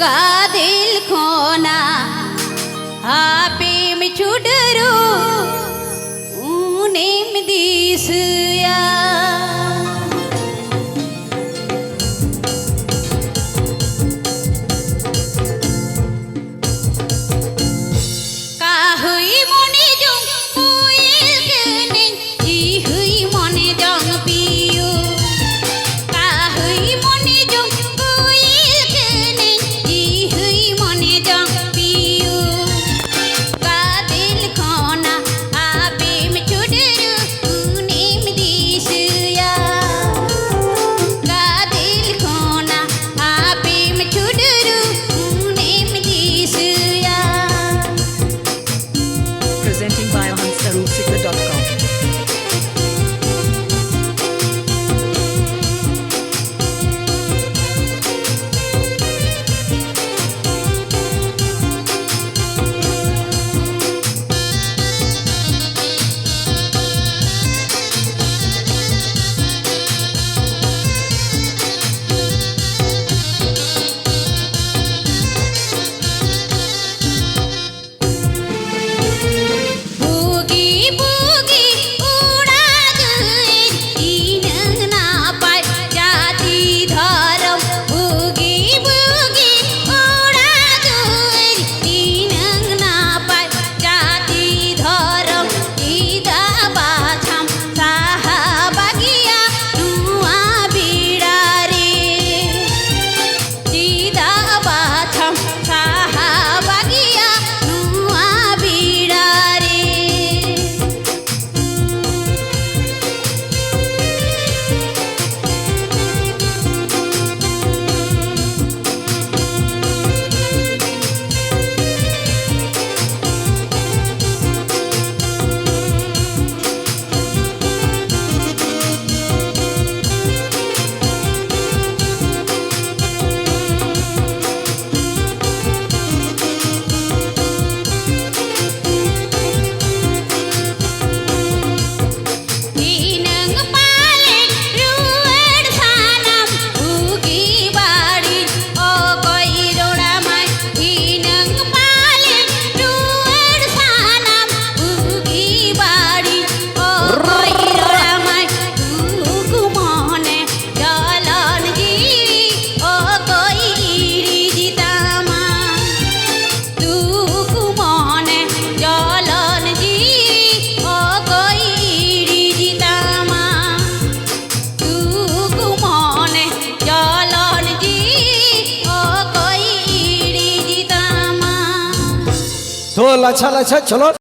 ഗാതിൽ ഖോന ഹാ പേം লাছা লাছা চলো।